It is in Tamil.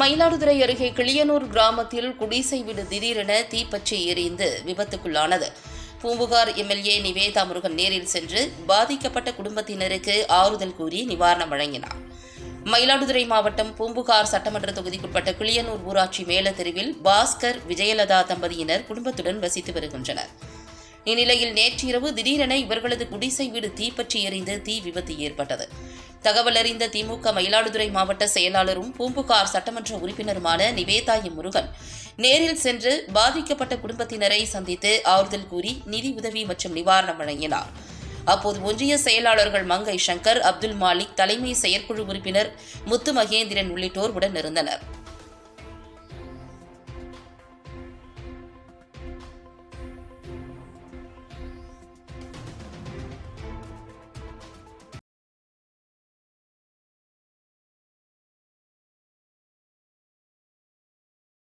மயிலாடுதுறை அருகே கிளியனூர் கிராமத்தில் குடிசை வீடு திடீரென தீப்பற்றி எரிந்து விபத்துக்குள்ளானது. பூம்புகார் எம்எல்ஏ நிவேதா முருகன் நேரில் சென்று பாதிக்கப்பட்ட குடும்பத்தினருக்கு ஆறுதல் கூறி நிவாரணம் வழங்கினார். மயிலாடுதுறை மாவட்டம் பூம்புகார் சட்டமன்ற தொகுதிக்குட்பட்ட கிளியனூர் ஊராட்சி மேலத்தெருவில் பாஸ்கர் விஜயலதா தம்பதியினர் குடும்பத்துடன் வசித்து வருகின்றனர். இந்நிலையில் நேற்றிரவு திடீரென இவர்களது குடிசை வீடு தீப்பற்றி எரிந்து தீ விபத்து ஏற்பட்டது. தகவலறிந்த திமுக மயிலாடுதுறை மாவட்ட செயலாளரும் பூம்புகார் சட்டமன்ற உறுப்பினருமான நிவேதா முருகன் நேரில் சென்று பாதிக்கப்பட்ட குடும்பத்தினரை சந்தித்து ஆறுதல் கூறி நிதி உதவி மற்றும் நிவாரணம் வழங்கினார். அப்போது ஒன்றிய செயலாளர்கள் மங்கை சங்கர் அப்துல் மாலிக் தலைமை செயற்குழு உறுப்பினர் முத்து மகேந்திரன் உள்ளிட்டோர் உடன் இருந்தனர்.